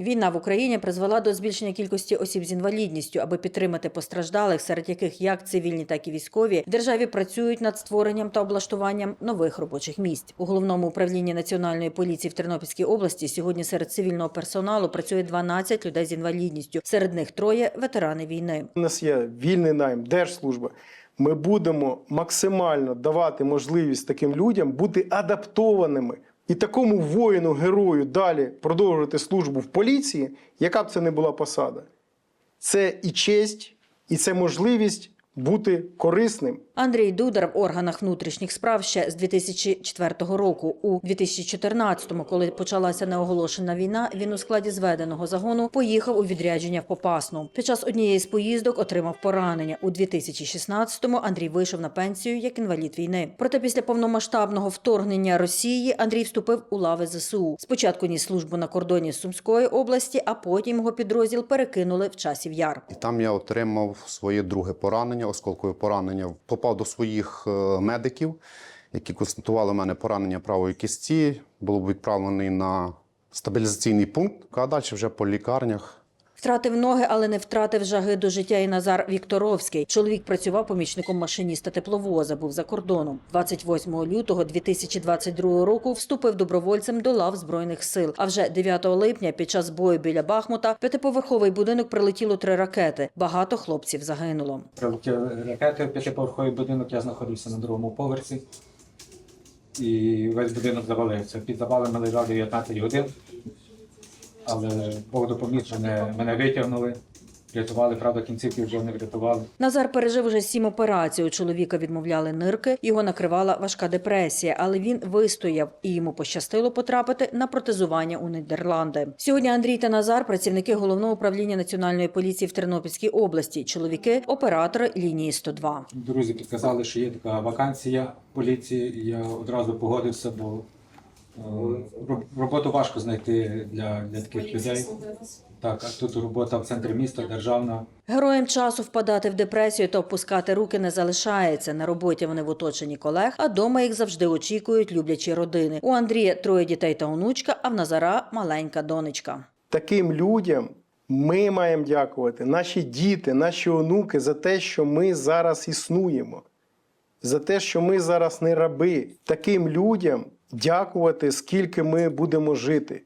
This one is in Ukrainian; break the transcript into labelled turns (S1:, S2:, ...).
S1: Війна в Україні призвела до збільшення кількості осіб з інвалідністю, аби підтримати постраждалих, серед яких як цивільні, так і військові в державі працюють над створенням та облаштуванням нових робочих місць. У головному управлінні національної поліції в Тернопільській області сьогодні серед цивільного персоналу працює 12 людей з інвалідністю. Серед них троє ветерани війни.
S2: У нас є вільний найм, держслужба. Ми будемо максимально давати можливість таким людям бути адаптованими і такому воїну, герою далі продовжувати службу в поліції, яка б це не була посада. Це і честь, і це можливість бути корисним.
S1: Андрій Дудар в органах внутрішніх справ ще з 2004 року. У 2014-му, коли почалася неоголошена війна, він у складі зведеного загону поїхав у відрядження в Попасну. Під час однієї з поїздок отримав поранення. У 2016-му Андрій вийшов на пенсію як інвалід війни. Проте після повномасштабного вторгнення Росії Андрій вступив у лави ЗСУ. Спочатку ніс службу на кордоні з Сумської області, а потім його підрозділ перекинули в часів яр.
S3: І там я отримав своє друге поранення, осколкове поранення. Попав до своїх е, медиків, які констатували в мене поранення правої кістці. Було відправлений на стабілізаційний пункт, а далі вже по лікарнях.
S1: Втратив ноги, але не втратив жаги до життя і Назар Вікторовський. Чоловік працював помічником машиніста тепловоза, був за кордоном. 28 лютого 2022 року вступив добровольцем до лав Збройних сил. А вже 9 липня під час бою біля Бахмута п'ятиповерховий будинок прилетіло три ракети. Багато хлопців загинуло.
S4: Прилетіли ракети п'ятиповерховий будинок, я знаходився на другому поверсі. І весь будинок завалився. Під завалами лежав 19 годин. Але Бог допоміг, мене, мене витягнули. Рятували, правда, кінцівки вже не врятували.
S1: Назар пережив уже сім операцій. У чоловіка відмовляли нирки, його накривала важка депресія, але він вистояв і йому пощастило потрапити на протезування у Нідерланди. Сьогодні Андрій та Назар працівники головного управління національної поліції в Тернопільській області. Чоловіки оператори лінії 102.
S4: Друзі підказали, що є така вакансія поліції. Я одразу погодився, бо роботу важко знайти для, для таких людей. Так, а тут робота в центрі міста, державна.
S1: Героям часу впадати в депресію та опускати руки не залишається. На роботі вони в оточенні колег, а дома їх завжди очікують люблячі родини. У Андрія троє дітей та онучка, а в Назара маленька донечка.
S2: Таким людям ми маємо дякувати, наші діти, наші онуки, за те, що ми зараз існуємо, за те, що ми зараз не раби. Таким людям дякувати, скільки ми будемо жити.